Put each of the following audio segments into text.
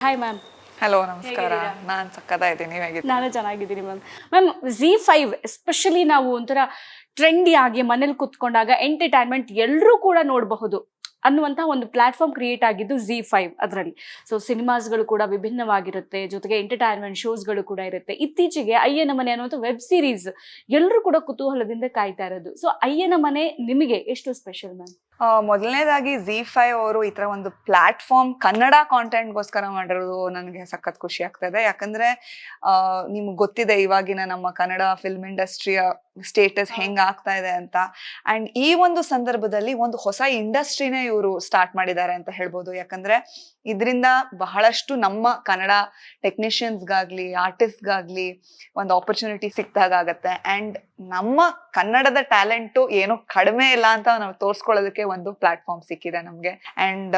Hi ma'am hello ನಮಸ್ಕಾರ. ನಾನ್ ಸಕ್ಕದ ಇದ್ದೀನಿ. ನೀವು ಹೇಗಿದ್ದೀರಾ? ನಾನು ಚೆನ್ನಾಗಿದ್ದೀನಿ ma'am ma'am Zee five especially ನಾವು ಒಂಥರ ಟ್ರೆಂಡಿ ಆಗಿ ಮನೇಲಿ ಕುತ್ಕೊಂಡಾಗ ಎಂಟರ್ಟೈನ್ಮೆಂಟ್ ಎಲ್ಲರೂ ಕೂಡ ನೋಡಬಹುದು ಅನ್ನುವಂಥ ಒಂದು ಪ್ಲಾಟ್ಫಾರ್ಮ್ ಕ್ರಿಯೇಟ್ ಆಗಿದ್ದು ಜಿ ಫೈವ್ ಅದರಲ್ಲಿ. ಸೊ ಸಿನಿಮಾಸ್ಗಳು ಕೂಡ ವಿಭಿನ್ನವಾಗಿರುತ್ತೆ. ಜೊತೆಗೆ ಎಂಟರ್ಟೈನ್ಮೆಂಟ್ ಶೋಸ್ಗಳು ಕೂಡ ಇರುತ್ತೆ. ಇತ್ತೀಚೆಗೆ ಅಯ್ಯನ ಮನೆ ಅನ್ನುವಂಥ ವೆಬ್ ಸೀರೀಸ್ ಎಲ್ಲರೂ ಕೂಡ ಕುತೂಹಲದಿಂದ ಕಾಯ್ತಾ ಇರೋದು. ಸೊ ಅಯ್ಯನ ಮನೆ ನಿಮಗೆ ಎಷ್ಟು ಸ್ಪೆಷಲ್ ಮ್ಯಾಮ್ ಮೊದಲನೇದಾಗಿ ಜಿ ಫೈವ್ ಅವರು ಈ ತರ ಒಂದು ಪ್ಲಾಟ್ಫಾರ್ಮ್ ಕನ್ನಡ ಕಾಂಟೆಂಟ್ಗೋಸ್ಕರ ಮಾಡಿರೋದು ನನಗೆ ಸಖತ್ ಖುಷಿ ಆಗ್ತದೆ. ಯಾಕಂದ್ರೆ ನಿಮ್ಗೆ ಗೊತ್ತಿದೆ ಇವಾಗಿನ ನಮ್ಮ ಕನ್ನಡ ಫಿಲ್ಮ್ ಇಂಡಸ್ಟ್ರಿಯ ಸ್ಟೇಟಸ್ ಹೆಂಗ್ ಆಗ್ತಾ ಇದೆ ಅಂತ. ಅಂಡ್ ಈ ಒಂದು ಸಂದರ್ಭದಲ್ಲಿ ಒಂದು ಹೊಸ ಇಂಡಸ್ಟ್ರಿನೇ ಇವರು ಸ್ಟಾರ್ಟ್ ಮಾಡಿದ್ದಾರೆ ಅಂತ ಹೇಳ್ಬೋದು. ಯಾಕಂದ್ರೆ ಇದರಿಂದ ಬಹಳಷ್ಟು ನಮ್ಮ ಕನ್ನಡ ಟೆಕ್ನಿಷಿಯನ್ಸ್ಗಾಗ್ಲಿ ಆರ್ಟಿಸ್ಟ್ಗಾಗ್ಲಿ ಒಂದು ಆಪರ್ಚುನಿಟಿ ಸಿಕ್ತಾಗತ್ತೆ ಅಂಡ್ ನಮ್ಮ ಕನ್ನಡದ ಟ್ಯಾಲೆಂಟು ಏನು ಕಡಿಮೆ ಇಲ್ಲ ಅಂತ ನಾವು ತೋರಿಸ್ಕೊಳ್ಳೋದಕ್ಕೆ ಒಂದು ಪ್ಲಾಟ್ಫಾರ್ಮ್ ಸಿಕ್ಕಿದೆ ನಮ್ಗೆ. ಅಂಡ್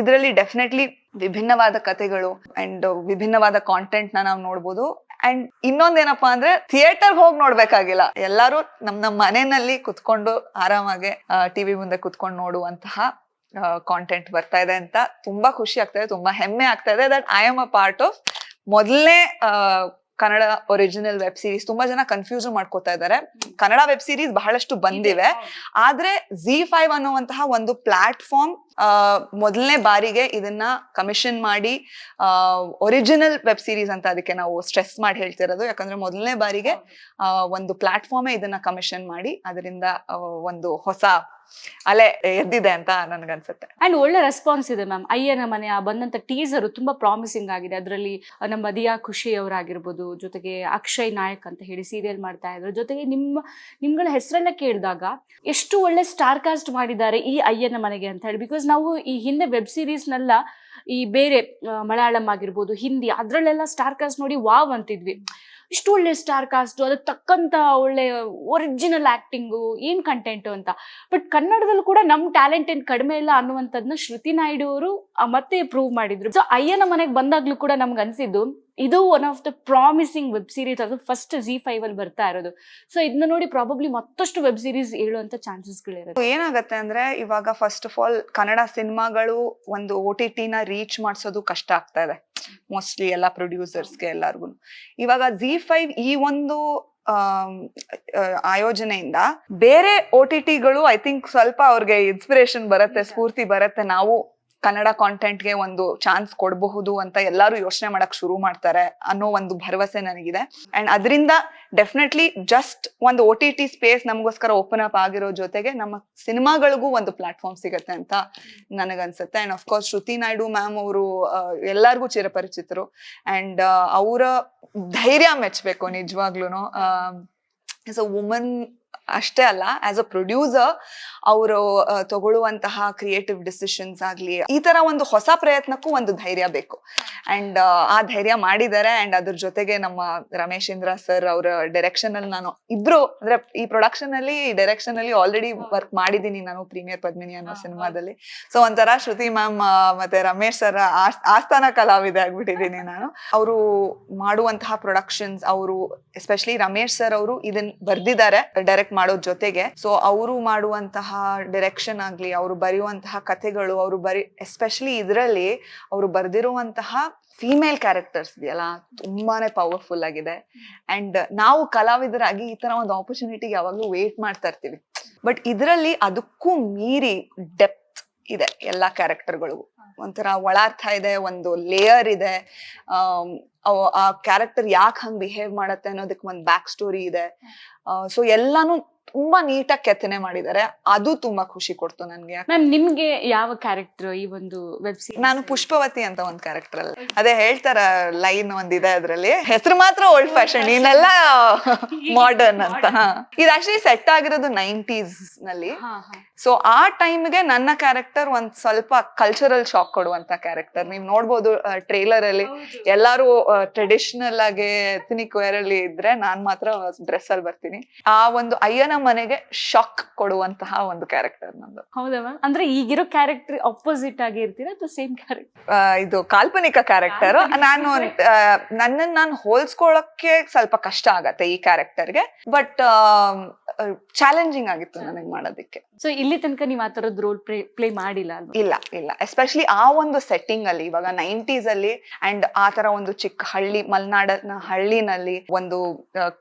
ಇದರಲ್ಲಿ ಡೆಫಿನೆಟ್ಲಿ ವಿಭಿನ್ನವಾದ ಕಥೆಗಳು ಅಂಡ್ ವಿಭಿನ್ನವಾದ ಕಾಂಟೆಂಟ್ನ ನಾವು ನೋಡ್ಬೋದು. ಅಂಡ್ ಇನ್ನೊಂದೇನಪ್ಪಾ ಅಂದ್ರೆ ಥಿಯೇಟರ್ ಹೋಗಿ ನೋಡ್ಬೇಕಾಗಿಲ್ಲ. ಎಲ್ಲರೂ ನಮ್ ನಮ್ಮ ಮನೆಯಲ್ಲಿ ಕುತ್ಕೊಂಡು ಆರಾಮಾಗಿ ಟಿವಿ ಮುಂದೆ ಕುತ್ಕೊಂಡು ನೋಡುವಂತಹ ಕಾಂಟೆಂಟ್ ಬರ್ತಾ ಇದೆ ಅಂತ ತುಂಬಾ ಖುಷಿ ಆಗ್ತಾ ಇದೆ, ತುಂಬಾ ಹೆಮ್ಮೆ ಆಗ್ತಾ ಇದೆ that I am a part of ಮೊದಲನೇ ಕನ್ನಡ ಒರಿಜಿನಲ್ ವೆಬ್ ಸೀರೀಸ್ ತುಂಬಾ ಜನ ಕನ್ಫ್ಯೂಸ್ ಮಾಡ್ಕೋತಾ ಇದ್ದಾರೆ ಕನ್ನಡ ವೆಬ್ ಸೀರೀಸ್ ಬಹಳಷ್ಟು ಬಂದಿವೆ. ಆದ್ರೆ ಜಿ ಫೈವ್ ಅನ್ನುವಂತಹ ಒಂದು ಪ್ಲಾಟ್ಫಾರ್ಮ್ ಮೊದಲನೇ ಬಾರಿಗೆ ಇದನ್ನ ಕಮಿಷನ್ ಮಾಡಿ ಒರಿಜಿನಲ್ ವೆಬ್ ಸೀರೀಸ್ ಅಂತ ಅದಕ್ಕೆ ನಾವು ಸ್ಟ್ರೆಸ್ ಮಾಡಿ ಹೇಳ್ತಿರೋದು. ಯಾಕಂದ್ರೆ ಮೊದಲನೇ ಬಾರಿಗೆ ಒಂದು ಪ್ಲಾಟ್ಫಾರ್ಮೇ ಇದನ್ನ ಕಮಿಷನ್ ಮಾಡಿ ಅದರಿಂದ ಒಂದು ಹೊಸ ಅಲೆ ಎದ್ದಿದೆ ಅಂತ ನನ್ಗನ್ಸುತ್ತೆ. ಅಂಡ್ ಒಳ್ಳೆ ರೆಸ್ಪಾನ್ಸ್ ಇದೆ ಮ್ಯಾಮ್ ಅಯ್ಯನ ಮನೆ, ಆ ಬಂದಂತ ಟೀಸರ್ ತುಂಬಾ ಪ್ರಾಮಿಸಿಂಗ್ ಆಗಿದೆ. ಅದರಲ್ಲಿ ನಮ್ಮ ದಿಯಾ ಖುಷಿ ಅವರಾಗಿರ್ಬೋದು ಜೊತೆಗೆ ಅಕ್ಷಯ್ ನಾಯಕ್ ಅಂತ ಹೇಳಿ ಸೀರಿಯಲ್ ಮಾಡ್ತಾ ಇದ್ರು. ಜೊತೆಗೆ ನಿಮ್ಮ, ನಿಮ್ಗಳ ಹೆಸರನ್ನ ಕೇಳಿದಾಗ ಎಷ್ಟು ಒಳ್ಳೆ ಸ್ಟಾರ್ ಕಾಸ್ಟ್ ಮಾಡಿದ್ದಾರೆ ಈ ಅಯ್ಯನ ಮನೆಗೆ ಅಂತ ಹೇಳಿ. ಬಿಕಾಸ್ ನಾವು ಈ ಹಿಂದೆ ವೆಬ್ ಸೀರೀಸ್ನೆಲ್ಲ ಈ ಬೇರೆ ಮಲಯಾಳಂ ಆಗಿರ್ಬೋದು, ಹಿಂದಿ, ಅದ್ರಲ್ಲೆಲ್ಲ ಸ್ಟಾರ್ ಕಾಸ್ಟ್ ನೋಡಿ ವಾವ್ ಅಂತಿದ್ವಿ. ಇಷ್ಟು ಒಳ್ಳೆ ಸ್ಟಾರ್ ಕಾಸ್ಟ್ ಅದಕ್ಕೆ ತಕ್ಕಂತ ಒಳ್ಳೆ ಒರಿಜಿನಲ್ ಆಕ್ಟಿಂಗು ಏನ್ ಕಂಟೆಂಟ್ ಅಂತ. ಬಟ್ ಕನ್ನಡದಲ್ಲೂ ಕೂಡ ನಮ್ ಟ್ಯಾಲೆಂಟ್ ಏನ್ ಕಡಿಮೆ ಇಲ್ಲ ಅನ್ನುವಂಥದ್ನ ಶ್ರುತಿ ನಾಯ್ಡು ಅವರು ಮತ್ತೆ ಪ್ರೂವ್ ಮಾಡಿದ್ರು. ಸೊ ಅಯ್ಯನ ಮನೆಗೆ ಬಂದಾಗ್ಲೂ ಕೂಡ ನಮ್ಗೆ ಅನ್ಸಿದ್ದು, ಇದು one of the promising web series ಅದು ಫಸ್ಟ್ ಜಿ ಫೈವ್ ಅಲ್ಲಿ ಬರ್ತಾ ಇರೋದು. ಸೊ ಇದನ್ನ ನೋಡಿ ಪ್ರಾಬಬ್ಲಿ ಮತ್ತಷ್ಟು ವೆಬ್ ಸೀರೀಸ್ ಹೇಳುವಂತ ಚಾನ್ಸಸ್ಗಳಿರುತ್ತೆ ಏನಾಗುತ್ತೆ ಅಂದ್ರೆ, ಇವಾಗ ಫಸ್ಟ್ ಆಫ್ ಆಲ್ ಕನ್ನಡ ಸಿನಿಮಾಗಳು ಒಂದು ಓ ಟಿ ಟಿನ ರೀಚ್ ಮಾಡಿಸೋದು ಕಷ್ಟ ಆಗ್ತಾ ಇದೆ. ಮೋಸ್ಟ್ಲಿ ಎಲ್ಲ ಪ್ರೊಡ್ಯೂಸರ್ಸ್ಗೆ ಎಲ್ಲಾರ್ಗು ಇವಾಗ ಜಿ ಫೈವ್ ಈ ಒಂದು ಆಯೋಜನೆಯಿಂದ ಬೇರೆ ಓ ಟಿ ಟಿಗಳು ಐ ಥಿಂಕ್ ಸ್ವಲ್ಪ ಅವ್ರಿಗೆ ಇನ್ಸ್ಪಿರೇಷನ್ ಬರುತ್ತೆ ಸ್ಫೂರ್ತಿ ಬರುತ್ತೆ. ನಾವು ಕನ್ನಡ ಕಾಂಟೆಂಟ್ಗೆ ಒಂದು ಚಾನ್ಸ್ ಕೊಡಬಹುದು ಅಂತ ಎಲ್ಲರೂ ಯೋಚನೆ ಮಾಡಕ್ ಶುರು ಮಾಡ್ತಾರೆ ಅನ್ನೋ ಒಂದು ಭರವಸೆ ನನಗಿದೆ. ಅಂಡ್ ಅದರಿಂದ ಡೆಫಿನೆಟ್ಲಿ ಜಸ್ಟ್ ಒಂದು ಒ ಟಿ ಟಿ ಸ್ಪೇಸ್ ನಮಗೋಸ್ಕರ ಓಪನ್ ಅಪ್ ಆಗಿರೋ ಜೊತೆಗೆ ನಮ್ಮ ಸಿನಿಮಾಗಳಿಗೂ ಒಂದು ಪ್ಲಾಟ್ಫಾರ್ಮ್ ಸಿಗತ್ತೆ ಅಂತ ನನಗನ್ಸುತ್ತೆ. And of course Shruti Naidu ma'am ಅವರು ಎಲ್ಲರಿಗೂ ಚಿರಪರಿಚಿತರು. ಅಂಡ್ ಅವರ ಧೈರ್ಯ ಮೆಚ್ಚಬೇಕು ನಿಜವಾಗ್ಲೂ ಆಸ್ ಅ ವುಮನ್ ಅಷ್ಟೇ ಅಲ್ಲ ಆಸ್ ಅ ಪ್ರೊಡ್ಯೂಸರ್ ಅವರು ತಗೊಳ್ಳುವಂತಹ ಕ್ರಿಯೇಟಿವ್ ಡಿಸಿಷನ್ಸ್ ಆಗ್ಲಿ, ಈ ತರ ಒಂದು ಹೊಸ ಪ್ರಯತ್ನಕ್ಕೂ ಒಂದು ಧೈರ್ಯ ಬೇಕು. ಅಂಡ್ ಆ ಧೈರ್ಯ ಮಾಡಿದ್ದಾರೆ. ಅಂಡ್ ಅದ್ರ ಜೊತೆಗೆ ನಮ್ಮ ರಮೇಶೇಂದ್ರ ಸರ್ ಅವರ ಡೈರೆಕ್ಷನ್ ಅಲ್ಲಿ ನಾನು ಇಬ್ರು ಅಂದ್ರೆ ಈ ಪ್ರೊಡಕ್ಷನ್ ಅಲ್ಲಿ ಡೈರೆಕ್ಷನ್ ಅಲ್ಲಿ ಆಲ್ರೆಡಿ ವರ್ಕ್ ಮಾಡಿದ್ದೀನಿ ನಾನು ಪ್ರೀಮಿಯರ್ ಪದ್ಮಿನಿ ಅನ್ನೋ ಸಿನಿಮಾದಲ್ಲಿ. ಸೊ ಒಂಥರ ಶ್ರುತಿ ಮ್ಯಾಮ್ ಮತ್ತೆ ರಮೇಶ್ ಸರ್ ಆಸ್ಥಾನ ಕಲಾವಿದೆ ಆಗ್ಬಿಟ್ಟಿದ್ದೀನಿ ನಾನು. ಅವರು ಮಾಡುವಂತಹ ಪ್ರೊಡಕ್ಷನ್ಸ್ ಅವರು ಎಸ್ಪೆಷಲಿ ರಮೇಶ್ ಸರ್ ಅವರು ಇದನ್ನ ಬರ್ದಿದ್ದಾರೆ ಡೈರೆಕ್ಟ್ ಮಾಡೋದ್ ಜೊತೆಗೆ. ಸೊ ಅವರು ಮಾಡುವಂತಹ ಡೈರೆಕ್ಷನ್ ಆಗ್ಲಿ ಅವರು ಬರೆಯುವಂತಹ ಕಥೆಗಳು ಅವರು ಬರಿ ಎಸ್ಪೆಷಲಿ ಇದರಲ್ಲಿ ಅವರು ಬರ್ದಿರುವಂತಹ ಫಿಮೇಲ್ ಕ್ಯಾರೆಕ್ಟರ್ಸ್ ಇದೆಯಲ್ಲ, ತುಂಬಾನೇ ಪವರ್ಫುಲ್ ಆಗಿದೆ. ಅಂಡ್ ನಾವು ಕಲಾವಿದರಾಗಿ ಈ ತರ ಒಂದು ಆಪರ್ಚುನಿಟಿ ಯಾವಾಗಲೂ ವೇಟ್ ಮಾಡ್ತಾ ಇರ್ತೀವಿ. ಬಟ್ ಇದರಲ್ಲಿ ಅದಕ್ಕೂ ಮೀರಿ ಡೆಪ್ತ್ ಇದೆ ಎಲ್ಲಾ ಕ್ಯಾರೆಕ್ಟರ್ಗಳಿಗೂ ಒಂಥರ ಒಳಾರ್ಥ ಇದೆ, ಒಂದು ಲೇಯರ್ ಇದೆ. ಆ ಕ್ಯಾರೆಕ್ಟರ್ ಯಾಕೆ ಹಂಗ್ ಬಿಹೇವ್ ಮಾಡತ್ತೆ ಅನ್ನೋದಕ್ಕೆ ಒಂದು ಬ್ಯಾಕ್ ಸ್ಟೋರಿ ಇದೆ ಸೊ ಎಲ್ಲಾನು ತುಂಬಾ ನೀಟಾಗಿ ಕೆತ್ತನೆ ಮಾಡಿದ್ದಾರೆ ಅದು ತುಂಬಾ ಖುಷಿ ಕೊಡ್ತು ನನ್ಗೆ. ಮ್ಯಾಮ್ ನಿಮ್ಗೆ ಯಾವ ಕ್ಯಾರೆಕ್ಟರ್ ಈ ಒಂದು ವೆಬ್ ಸೀರೀಸ್ ನಾನು ಪುಷ್ಪವತಿ ಅಂತ ಒಂದ್ ಕ್ಯಾರೆಕ್ಟರ್ ಅಲ್ಲಿ. ಅದೇ ಹೇಳ್ತಾರ ಲೈನ್ ಒಂದಿದೆ ಅದ್ರಲ್ಲಿ. ಹೆಸರು ಮಾತ್ರ ಓಲ್ಡ್ ಫ್ಯಾಷನ್ ಇನ್ನೆಲ್ಲ ಮಾಡರ್ನ್ ಅಂತ. ಇದು ಆಕ್ಚುಲಿ ಸೆಟ್ ಆಗಿರೋದು ನೈಂಟೀಸ್ನಲ್ಲಿ. ಸೊ ಆ ಟೈಮ್ಗೆ ನನ್ನ ಕ್ಯಾರೆಕ್ಟರ್ ಒಂದ್ ಸ್ವಲ್ಪ ಕಲ್ಚರಲ್ ಶಾಕ್ ಕೊಡುವಂತ ಕ್ಯಾರೆಕ್ಟರ್ ನೀವ್ ನೋಡ್ಬೋದು ಟ್ರೇಲರ್ ಅಲ್ಲಿ ಎಲ್ಲಾರು ಟ್ರೆಡಿಷನಲ್ ಆಗಿ ಎಥನಿಕ್ ವೇರ್ ಅಲ್ಲಿ ಇದ್ರೆ ನಾನ್ ಮಾತ್ರ ಡ್ರೆಸ್ ಅಲ್ಲಿ ಬರ್ತೀನಿ. ಆ ಒಂದು ಅಯ್ಯನ ಮನೆಗೆ ಶಾಕ್ ಕೊಡುವಂತಹ ಒಂದು ಕ್ಯಾರೆಕ್ಟರ್ ನಂದು. ಹೌದಾ ಮ್ಯಾಮ್ ಅಂದ್ರೆ ಈಗಿರೋ ಕ್ಯಾರೆಕ್ಟರ್ ಅಪೋಸಿಟ್ ಆಗಿ ಇರ್ತೀರಾ ಅಥವಾ ಸೇಮ್ ಕ್ಯಾರೆಕ್ಟರ್ ಇದು ಕಾಲ್ಪನಿಕ ಕ್ಯಾರೆಕ್ಟರ್ ನಾನು ನನ್ನನ್ನು ನಾನು ಹೋಲ್ಸ್ಕೊಳಕ್ಕೆ ಸ್ವಲ್ಪ ಕಷ್ಟ ಆಗತ್ತೆ ಈ ಕ್ಯಾರೆಕ್ಟರ್ಗೆ ಬಟ್ ಚಾಲೆಂಜಿಂಗ್ ಆಗಿತ್ತು ನನಗೆ ಮಾಡೋದಕ್ಕೆ. ಸೊ ಇಲ್ಲಿ ತನಕ ನೀವು ಆ ತರದ್ ರೋಲ್ ಪ್ಲೇ ಮಾಡಿಲ್ಲ ಅಲ್ವಾ? ಇಲ್ಲ ಇಲ್ಲ. ಎಸ್ಪೆಷಲಿ ಆ ಒಂದು ಸೆಟ್ಟಿಂಗ್ ಅಲ್ಲಿ ಇವಾಗ ನೈಂಟೀಸ್ ಅಲ್ಲಿ ಅಂಡ್ ಆ ತರ ಒಂದು ಚಿಕ್ಕ ಹಳ್ಳಿ ಮಲೆನಾಡನ ಹಳ್ಳಿನಲ್ಲಿ ಒಂದು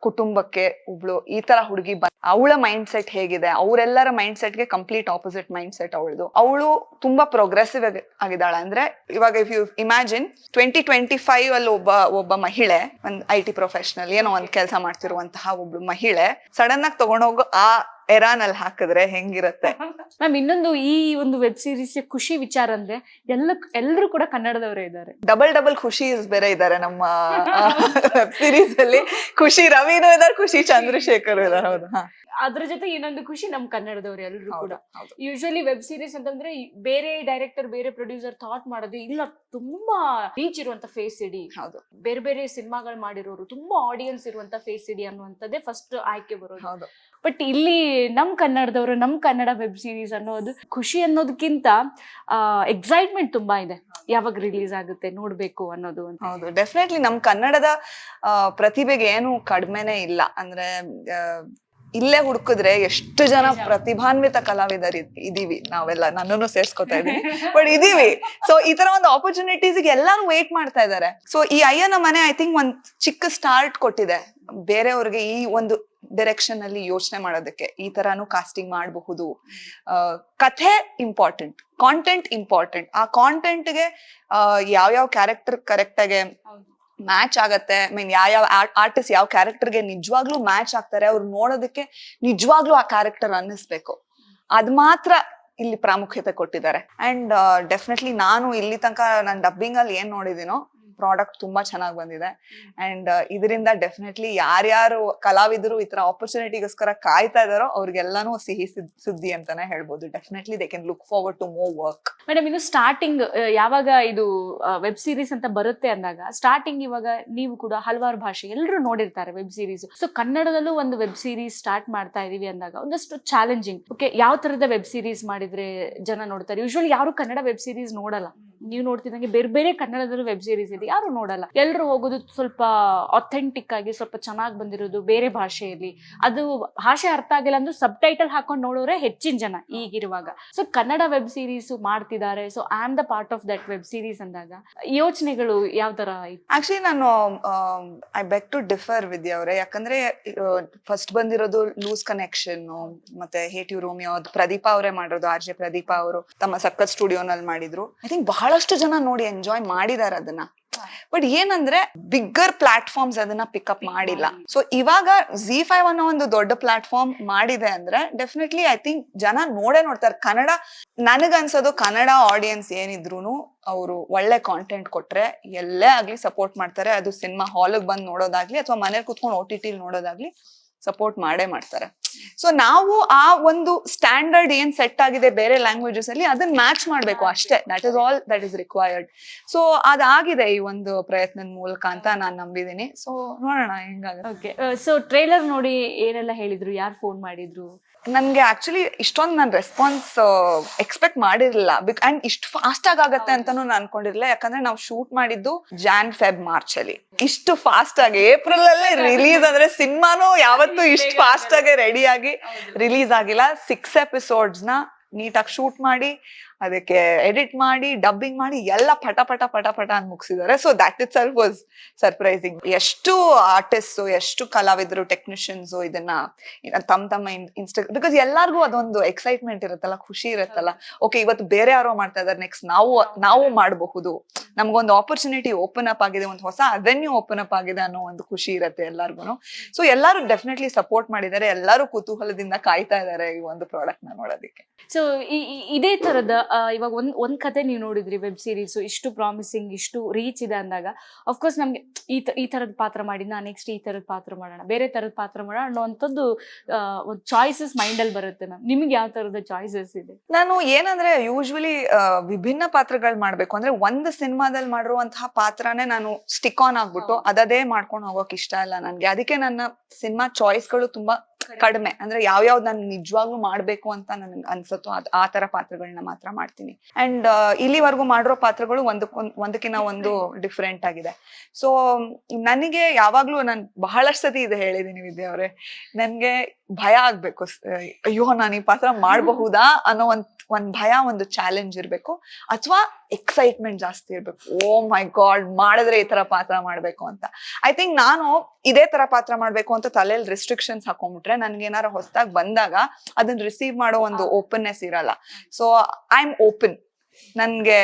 ಕುಟುಂಬಕ್ಕೆ ಒಬ್ಳು ಈ ತರ ಹುಡುಗಿ ಬಂದ ಅವಳ ಮೈಂಡ್ ಸೆಟ್ ಹೇಗಿದೆ, ಅವರೆಲ್ಲರ ಮೈಂಡ್ ಸೆಟ್ಗೆ ಕಂಪ್ಲೀಟ್ ಆಪೋಸಿಟ್ ಮೈಂಡ್ ಸೆಟ್ ಅವಳದು. ಅವಳು ತುಂಬಾ ಪ್ರೋಗ್ರೆಸಿವ್ ಆಗಿದ್ದಾಳೆ ಅಂದ್ರೆ, ಇವಾಗ if you imagine twenty twenty five ಅಲ್ಲಿ ಒಬ್ಬ ಒಬ್ಬ ಮಹಿಳೆ, ಒಂದು ಐ ಟಿ ಪ್ರೊಫೆಷನಲ್ ಏನೋ ಒಂದು ಕೆಲಸ ಮಾಡ್ತಿರುವಂತಹ ಒಬ್ಳು ಮಹಿಳೆ ಸಡನ್ ಆಗಿ ತಗೊಂಡೋಗೋ ಆ ಎರಾನಲ್ಲಿ ಹಾಕಿದ್ರೆ ಹೆಂಗಿರತ್ತೆ? ಮ್ಯಾಮ್ ಇನ್ನೊಂದು ಈ ಒಂದು ವೆಬ್ ಸೀರೀಸ್ ಖುಷಿ ವಿಚಾರ ಅಂದ್ರೆ ಎಲ್ಲ ಎಲ್ಲರೂ ಕೂಡ ಕನ್ನಡದವರೇ ಇದ್ದಾರೆ. ಡಬಲ್ ಡಬಲ್ ಖುಷಿ ಬೇರೆ ಇದ್ದಾರೆ ನಮ್ಮ ವೆಬ್ ಸೀರೀಸ್ ಅಲ್ಲಿ. ಖುಷಿ ರವಿನೂ ಇದಾರೆ ಖುಷಿ ಚಂದ್ರಶೇಖರ್ ಇದಾರೆ ಹೌದು ಅದ್ರ ಜೊತೆ ಇನ್ನೊಂದು ಖುಷಿ ನಮ್ ಕನ್ನಡದವ್ರು ಎಲ್ಲರೂ ಕೂಡ. ಯೂಶಲಿ ವೆಬ್ ಸೀರೀಸ್ ಅಂತಂದ್ರೆ ಬೇರೆ ಡೈರೆಕ್ಟರ್ ಬೇರೆ ಪ್ರೊಡ್ಯೂಸರ್ ಥಾಟ್ ಮಾಡೋದು ಇಲ್ಲ ತುಂಬಾ ರೀಚ್ ಇರುವಂತ ಫೇಸ್ ಇಡಿ. ಹೌದು. ಬೇರೆ ಬೇರೆ ಸಿನಿಮಾಗಳು ಮಾಡಿರೋರು ತುಂಬಾ ಆಡಿಯನ್ಸ್ ಇರುವಂತ ಫೇಸ್ ಇಡಿ ಅನ್ನುವಂಥದ್ದೇ ಫಸ್ಟ್ ಆಯ್ಕೆ ಬರೋದು. ಹೌದು. ಬಟ್ ಇಲ್ಲಿ ನಮ್ ಕನ್ನಡದವರು ನಮ್ ಕನ್ನಡ ವೆಬ್ ಸೀರೀಸ್ ಅನ್ನೋದು ಖುಷಿ ಅನ್ನೋದಕ್ಕಿಂತ ಎಕ್ಸೈಟ್ಮೆಂಟ್ ತುಂಬಾ ಇದೆ. ಯಾವಾಗ ರಿಲೀಸ್ ಆಗುತ್ತೆ ನೋಡ್ಬೇಕು ಅನ್ನೋದು ಹೌದು ಡೆಫಿನೆಟ್ಲಿ ನಮ್ ಕನ್ನಡದ ಪ್ರತಿಭೆಗೆ ಏನು ಕಡಿಮೆನೆ ಇಲ್ಲ. ಅಂದ್ರೆ ಇಲ್ಲೇ ಹುಡುಕಿದ್ರೆ ಎಷ್ಟು ಜನ ಪ್ರತಿಭಾನ್ವಿತ ಕಲಾವಿದರು ಇದೀವಿ ನಾವೆಲ್ಲ ನನ್ನನ್ನು ಸೇರ್ಸ್ಕೊತಾ ಇದೀವಿ. ಬಟ್ ಇದೀವಿ. ಸೊ ಈ ತರ ಒಂದು ಆಪರ್ಚುನಿಟೀಸ್ ಎಲ್ಲಾನು ವೇಟ್ ಮಾಡ್ತಾ ಇದ್ದಾರೆ ಸೊ ಈ ಅಯ್ಯನ ಮನೆ ಐ ಥಿಂಕ್ ಒಂದ್ ಚಿಕ್ಕ ಸ್ಟಾರ್ಟ್ ಕೊಟ್ಟಿದೆ. ಬೇರೆಯವ್ರಿಗೆ ಈ ಒಂದು ಡೈರೆಕ್ಷನ್ ಅಲ್ಲಿ ಯೋಚನೆ ಮಾಡೋದಕ್ಕೆ ಈ ತರಾನು ಕಾಸ್ಟಿಂಗ್ ಮಾಡಬಹುದು. ಕಥೆ ಇಂಪಾರ್ಟೆಂಟ್ ಕಾಂಟೆಂಟ್ ಇಂಪಾರ್ಟೆಂಟ್ ಆ ಕಾಂಟೆಂಟ್ಗೆ ಯಾವ ಕ್ಯಾರೆಕ್ಟರ್ ಕರೆಕ್ಟ್ ಆಗಿ ಮ್ಯಾಚ್ ಆಗತ್ತೆ? ಮೀನ್ ಯಾವ ಯಾವ ಆರ್ಟಿಸ್ಟ್ ಯಾವ ಕ್ಯಾರೆಕ್ಟರ್ಗೆ ನಿಜವಾಗ್ಲೂ ಮ್ಯಾಚ್ ಆಗ್ತಾರೆ? ಅವ್ರು ನೋಡೋದಕ್ಕೆ ನಿಜವಾಗ್ಲೂ ಆ ಕ್ಯಾರೆಕ್ಟರ್ ಅನ್ನಿಸ್ಬೇಕು. ಅದ್ ಮಾತ್ರ ಇಲ್ಲಿ ಪ್ರಾಮುಖ್ಯತೆ ಕೊಟ್ಟಿದ್ದಾರೆ. ಅಂಡ್ ಡೆಫಿನೆಟ್ಲಿ ನಾನು ಇಲ್ಲಿ ತನಕ ನನ್ನ ಡಬ್ಬಿಂಗ್ ಅಲ್ಲಿ ಏನ್ ನೋಡಿದೀನೋ ಪ್ರಾಡಕ್ಟ್ ತುಂಬಾ ಚೆನ್ನಾಗಿ ಬಂದಿದೆ. ಅಂಡ್ ಇದರಿಂದ ಡೆಫಿನೆಟ್ಲಿ ಯಾರ್ಯಾರು ಕಲಾವಿದರು ಈ ತರ ಆಪರ್ಚುನಿಟಿಗೋಸ್ಕರ ಕಾಯ್ತಾ ಇದಾರೋ ಅವ್ರಿಗೆಲ್ಲಾನು ಸಿಹಿ ಸುದ್- ಸುದ್ದಿ ಅಂತಾನೆ ಹೇಳ್ಬೋದು. Definitely they can look forward to more work madam ಇನ್ನು ಸ್ಟಾರ್ಟಿಂಗ್ ಯಾವಾಗ ಇದು ವೆಬ್ ಸೀರೀಸ್ ಅಂತ ಬರುತ್ತೆ ಅಂದಾಗ ಸ್ಟಾರ್ಟಿಂಗ್ ಇವಾಗ ನೀವು ಕೂಡ ಹಲವಾರು ಭಾಷೆ ಎಲ್ಲರೂ ನೋಡಿರ್ತಾರೆ ವೆಬ್ ಸೀರೀಸ್ ಸೊ ಕನ್ನಡದಲ್ಲೂ ಒಂದು ವೆಬ್ ಸೀರೀಸ್ ಸ್ಟಾರ್ಟ್ ಮಾಡ್ತಾ ಇದೀವಿ ಅಂದಾಗ ಒಂದಷ್ಟು ಚಾಲೆಂಜಿಂಗ್ ಓಕೆ ಯಾವ ತರದ ವೆಬ್ ಸೀರೀಸ್ ಮಾಡಿದ್ರೆ ಜನ ನೋಡ್ತಾರೆ? ಯೂಶುವಲಿ ಯಾರು ಕನ್ನಡ ವೆಬ್ ಸೀರೀಸ್ ನೋಡಲ್ಲ. ನೀವು ನೋಡ್ತಿದ್ದಂಗೆ ಬೇರೆ ಬೇರೆ ಕನ್ನಡದಲ್ಲೂ ವೆಬ್ ಸೀರೀಸ್ ಇದೆ. ಯಾರು ನೋಡಲ್ಲ. ಎಲ್ಲರೂ ಹೋಗೋದು ಸ್ವಲ್ಪ ಅಥೆಂಟಿಕ್ ಆಗಿ, ಸ್ವಲ್ಪ ಚೆನ್ನಾಗಿ ಬಂದಿರೋದು ಬೇರೆ ಭಾಷೆಯಲ್ಲಿ. ಅದು ಭಾಷೆ ಅರ್ಥ ಆಗಿಲ್ಲ ಅಂದ್ರೆ ಸಬ್ ಟೈಟಲ್ ಹಾಕೊಂಡು ನೋಡೋರೆ ಹೆಚ್ಚಿನ ಜನ ಈಗಿರುವಾಗ. ಸೊ ಕನ್ನಡ ವೆಬ್ ಸೀರೀಸ್ ಮಾಡ್ತಿದ್ದಾರೆ. So I am the part of that web series ಅಂದಾಗ. ಯೋಚನೆಗಳು ಯಾವ ತರ ಆಕ್ಚುಲಿ ನಾನು ಐ ಬೆಕ್ ಟು ಡಿಫರ್ ವಿದ್ಯಾ ಅವರೇ. ಯಾಕಂದ್ರೆ ಫಸ್ಟ್ ಬಂದಿರೋದು ಲೂಸ್ ಕನೆಕ್ಷನ್ ಮತ್ತೆ ಹೇಟ್ ಯು ರೋಮಿಯೋ ಪ್ರದೀಪ ಅವರೇ ಮಾಡಿರೋದು, ಆರ್ ಜೆ ಪ್ರದೀಪ ಅವರು ತಮ್ಮ ಸಕ್ಕತ್ ಸ್ಟುಡಿಯೋನಲ್ಲಿ ಮಾಡಿದ್ರು. ಐ ಥಿಂಕ್ ಬಹಳಷ್ಟು ಜನ ನೋಡಿ ಎಂಜಾಯ್ ಮಾಡಿದಾರೆ ಅದನ್ನ. ಬಟ್ ಏನಂದ್ರೆ ಬಿಗ್ಗರ್ ಪ್ಲಾಟ್ಫಾರ್ಮ್ಸ್ ಅದನ್ನ ಪಿಕಪ್ ಮಾಡಿಲ್ಲ. ಸೊ ಇವಾಗ ಜಿ ಫೈವ್ ಅನ್ನೋ ಒಂದು ದೊಡ್ಡ ಪ್ಲಾಟ್ಫಾರ್ಮ್ ಮಾಡಿದೆ ಅಂದ್ರೆ ಡೆಫಿನೆಟ್ಲಿ ಐ ಥಿಂಕ್ ಜನ ನೋಡೇ ನೋಡ್ತಾರೆ. ಕನ್ನಡ ನನಗನ್ಸೋದು ಕನ್ನಡ ಆಡಿಯನ್ಸ್ ಏನಿದ್ರು ಅವರು ಒಳ್ಳೆ ಕಾಂಟೆಂಟ್ ಕೊಟ್ರೆ ಎಲ್ಲೇ ಆಗ್ಲಿ ಸಪೋರ್ಟ್ ಮಾಡ್ತಾರೆ. ಅದು ಸಿನಿಮಾ ಹಾಲ್ಗೆ ಬಂದು ನೋಡೋದಾಗ್ಲಿ ಅಥವಾ ಮನೇಲಿ ಕುತ್ಕೊಂಡು ಓ ಟಿ ಟಿಲಿ ನೋಡೋದಾಗ್ಲಿ ಸಪೋರ್ಟ್ ಮಾಡೇ ಮಾಡ್ತಾರೆ. ಸೊ ನಾವು ಆ ಒಂದು ಸ್ಟ್ಯಾಂಡರ್ಡ್ ಏನ್ ಸೆಟ್ ಆಗಿದೆ ಬೇರೆ ಲ್ಯಾಂಗ್ವೇಜಸ್ ಅಲ್ಲಿ ಅದನ್ನ ಮ್ಯಾಚ್ ಮಾಡಬೇಕು ಅಷ್ಟೇ. That is all that is required so ಅದಾಗಿದೆ ಈ ಒಂದು ಪ್ರಯತ್ನದ ಮೂಲಕ ಅಂತ ನಾನು ನಂಬಿದೀನಿ ಸೊ ನೋಡೋಣ ಹೆಂಗಾಗುತ್ತೆ. ಓಕೆ ಸೊ ಟ್ರೇಲರ್ ನೋಡಿ ಏನೆಲ್ಲ ಹೇಳಿದ್ರು ಯಾರು ಫೋನ್ ಮಾಡಿದ್ರು? ನನ್ಗೆ ಆಕ್ಚುಲಿ ಇಷ್ಟೊಂದು ನಾನು ರೆಸ್ಪಾನ್ಸ್ ಎಕ್ಸ್ಪೆಕ್ಟ್ ಮಾಡಿರಲಿಲ್ಲ. ಬಿಕ್ ಅಂಡ್ ಇಷ್ಟು ಫಾಸ್ಟ್ ಆಗಿ ಆಗತ್ತೆ ಅಂತಾನು ನಾನು ಅನ್ಕೊಂಡಿರ್ಲಿಲ್ಲ. ಯಾಕಂದ್ರೆ ನಾವು ಶೂಟ್ ಮಾಡಿದ್ದು ಜಾನ್ ಫೆಬ್ ಮಾರ್ಚ್ ಅಲ್ಲಿ. ಇಷ್ಟು ಫಾಸ್ಟ್ ಆಗಿ ಏಪ್ರಿಲ್ ಅಲ್ಲೇ ರಿಲೀಸ್ ಅಂದ್ರೆ ಸಿನಿಮಾನು ಯಾವತ್ತೂ ಇಷ್ಟು ಫಾಸ್ಟ್ ಆಗಿ ರೆಡಿ ಆಗಿ ರಿಲೀಸ್ ಆಗಿಲ್ಲ. ಸಿಕ್ಸ್ ಎಪಿಸೋಡ್ಸ್ನ ನೀಟಾಗಿ ಶೂಟ್ ಮಾಡಿ ಅದಕ್ಕೆ ಎಡಿಟ್ ಮಾಡಿ ಡಬ್ಬಿಂಗ್ ಮಾಡಿ ಎಲ್ಲ ಪಟ ಪಟ ಪಟ ಪಟ ಅಂತ ಮುಗಿಸಿದ್ದಾರೆ. So that itself was surprising ಎಷ್ಟು ಆರ್ಟಿಸ್ಟ್ ಎಷ್ಟು ಕಲಾವಿದರು ಟೆಕ್ನಿಷಿಯನ್ಸ್ ಇದನ್ನ ತಮ್ಮ ತಮ್ಮ ಇನ್ಸ್ಟಾ ಬಿಕಾಸ್ ಎಲ್ಲಾರ್ಗೂ ಅದೊಂದು ಎಕ್ಸೈಟ್ಮೆಂಟ್ ಇರುತ್ತಲ್ಲ, ಖುಷಿ ಇರುತ್ತಲ್ಲ. ಓಕೆ ಇವತ್ತು ಬೇರೆ ಯಾರೋ ಮಾಡ್ತಾ ಇದಾರೆ ನೆಕ್ಸ್ಟ್ ನಾವು ನಾವು ಮಾಡಬಹುದು. ನಮ್ಗೊಂದು ಆಪರ್ಚುನಿಟಿ ಓಪನ್ ಅಪ್ ಆಗಿದೆ, ಒಂದು ಹೊಸ ಅವೆನ್ಯೂ ಓಪನ್ ಅಪ್ ಆಗಿದೆ ಅನ್ನೋ ಒಂದು ಖುಷಿ ಇರುತ್ತೆ ಎಲ್ಲಾರ್ಗು ಸೊ ಎಲ್ಲರೂ ಡೆಫಿನೆಟ್ಲಿ ಸಪೋರ್ಟ್ ಮಾಡಿದ್ದಾರೆ, ಎಲ್ಲರೂ ಕುತೂಹಲದಿಂದ ಕಾಯ್ತಾ ಇದ್ದಾರೆ ಈ ಒಂದು ಪ್ರಾಡಕ್ಟ್ನ ನೋಡೋದಕ್ಕೆ. ಸೊ ಇದೇ ತರದ ಇವಾಗ ಒಂದ್ ಒಂದ್ ಕತೆ ನೀವು ನೋಡಿದ್ರಿ ವೆಬ್ ಸೀರೀಸ್ ಇಷ್ಟು ಪ್ರಾಮಿಸಿಂಗ್ ಇಷ್ಟು ರೀಚ್ ಇದೆ ಅಂದಾಗ ಅಫ್ಕೋರ್ಸ್ ನಮ್ಗೆ ಈ ಈ ತರದ ಪಾತ್ರ ಮಾಡಿ ನಾ ನೆಕ್ಸ್ಟ್ ಈ ತರದ ಪಾತ್ರ ಮಾಡೋಣ ಬೇರೆ ತರದ ಪಾತ್ರ ಮಾಡೋಣ ಅನ್ನೋಂಥದ್ದು ಒಂದು ಚಾಯ್ಸಸ್ ಮೈಂಡ್ ಅಲ್ಲಿ ಬರುತ್ತೆ ಮ್ಯಾಮ್ ನಿಮ್ಗೆ ಯಾವ ತರದ ಚಾಯ್ಸಸ್ ಇದೆ? ನಾನು ಏನಂದ್ರೆ ಯೂಶ್ವಲಿ ವಿಭಿನ್ನ ಪಾತ್ರಗಳು ಮಾಡ್ಬೇಕು. ಅಂದ್ರೆ ಒಂದು ಸಿನಿಮಾದಲ್ಲಿ ಮಾಡಿರುವಂತಹ ಪಾತ್ರನೇ ನಾನು ಸ್ಟಿಕ್ ಆನ್ ಆಗ್ಬಿಟ್ಟು. ಅದದೇ ಮಾಡ್ಕೊಂಡು ಹೋಗೋಕೆ ಇಷ್ಟ ಇಲ್ಲ ನನ್ಗೆ. ಅದಕ್ಕೆ ನನ್ನ ಸಿನಿಮಾ ಚಾಯ್ಸ್ಗಳು ತುಂಬಾ ಕಡಿಮೆ. ಅಂದ್ರೆ ಯಾವ ಯಾವ್ಯಾವ್ದು ನಾನು ನಿಜವಾಗ್ಲೂ ಮಾಡ್ಬೇಕು ಅಂತ ನನ್ಗೆ ಅನ್ಸುತ್ತೋ ಅದ್ ಆ ತರ ಪಾತ್ರಗಳನ್ನ ಮಾತ್ರ ಮಾಡ್ತೀನಿ. ಅಂಡ್ ಇಲ್ಲಿವರೆಗೂ ಮಾಡಿರೋ ಪಾತ್ರಗಳು ಒಂದಕ್ಕೊಂದ್ ಒಂದಕ್ಕಿಂತ ಒಂದು ಡಿಫ್ರೆಂಟ್ ಆಗಿದೆ. ಸೊ ನನಗೆ ಯಾವಾಗ್ಲೂ ನಾನು ಬಹಳಷ್ಟು ಸತಿ ಇದು ಹೇಳಿದೀನಿ ವಿದ್ಯಾ ಅವ್ರೆ. ನನ್ಗೆ ಭಯ ಆಗ್ಬೇಕು. ಅಯ್ಯೋ, ನಾನು ಈ ಪಾತ್ರ ಮಾಡಬಹುದಾ ಅನ್ನೋ ಒಂದ್ ಒಂದ್ ಭಯ, ಒಂದು ಚಾಲೆಂಜ್ ಇರ್ಬೇಕು. ಅಥವಾ ಎಕ್ಸೈಟ್ಮೆಂಟ್ ಜಾಸ್ತಿ ಇರ್ಬೇಕು. ಓ ಮೈ ಗಾಡ್ ಮಾಡಿದ್ರೆ ಈ ತರ ಪಾತ್ರ ಮಾಡ್ಬೇಕು ಅಂತ. ಐ ಥಿಂಕ್ ನಾನು ಇದೇ ತರ ಪಾತ್ರ ಮಾಡ್ಬೇಕು ಅಂತ ತಲೆಯಲ್ಲಿ ರೆಸ್ಟ್ರಿಕ್ಷನ್ಸ್ ಹಾಕೊಂಡ್ಬಿಟ್ರೆ ನನ್ಗೆ ಏನಾರ ಹೊಸದಾಗಿ ಬಂದಾಗ ಅದನ್ನ ರಿಸೀವ್ ಮಾಡೋ ಒಂದು ಓಪನ್ನೆಸ್ ಇರಲ್ಲ. ಸೊ ಐ ಆಮ್ ಓಪನ್ ನನ್ಗೆ